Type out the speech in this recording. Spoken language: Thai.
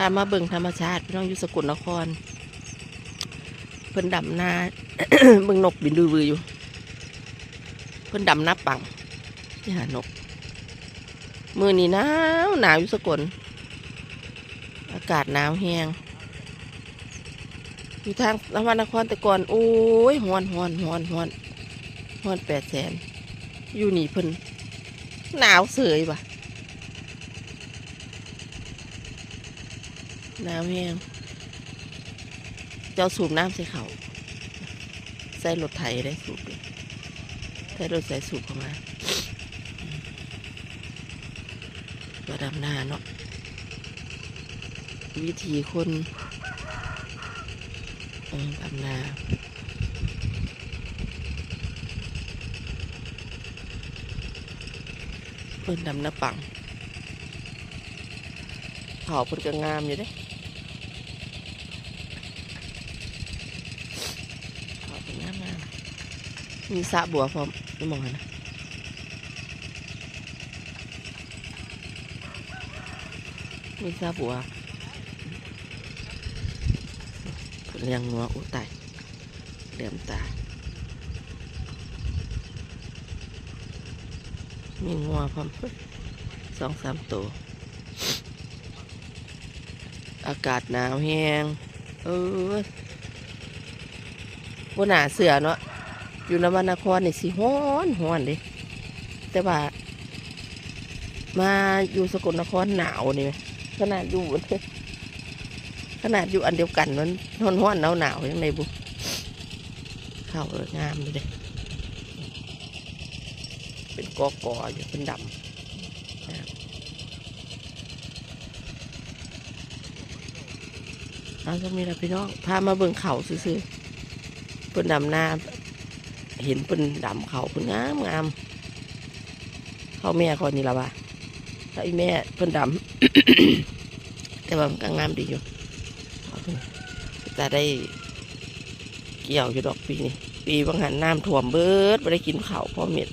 พามาเบิ่งธรรมชาติพี่น้องอยู่สกลนคร เพิ่นดำนาเบิ่งนกบินดูบืออยู่ เพิ่นดำนาปังนี่หานก มือนี่หนาวหนาวอยู่สกลอากาศหนาวแห้งอยู่ทางนครนครแต่ก่อนโอ้ยฮอนฮอนฮอนฮอนฮอนแปดแสนอยู่นี่เพิ่นหนาวเสยว่ะ นาวแห้งเจ้าสูบน้ำใส่เขาใส่รถไถได้สูบเลยใส่รถใส่สูบเข้ามาตัวดำหน้าเนาะวิธีคนดำนาเพิ่นดำนาปังเขาเพิ่นก็งามอยู่เด้เขาเพิ่นงามงาม มีสะบัวพร้อมนี่มองนะมีสะบัวเลี้ยงงัวอุตายเหลื่อมตา มีงัวพร้อมสองสามตัว อากาศหนาวแห้งเออบนหนาเสือเนาะ อยู่นวนนครนี่สิฮ้อนฮ้อนเดิแต่ว่า มาอยู่สกลนครหนาวนี่ขนาดอยู่ขนาดอยู่อันเดียวกันมันร้อนร้อนหนาวหนาวยังไงบุเข้าเอองามเลยเป็นกอกอๆอยู่เป็นดำนะเอาจะมีอะไรพี่น้อง พามาเบิ่งเขาซื้อๆเป็นดำนา เห็นเป็นดำเขาเป็นงามงามเขาแม่คนนี้ละว่าถ้าอีแม่เป็นดำแต่ว่ามันก็งามดีอยู่จะได้เกี่ยวอยู่ดอกปีนี้ปีบางหันน้ำท่วมเบิดไม่ได้กินข้าวเพราะเม็ด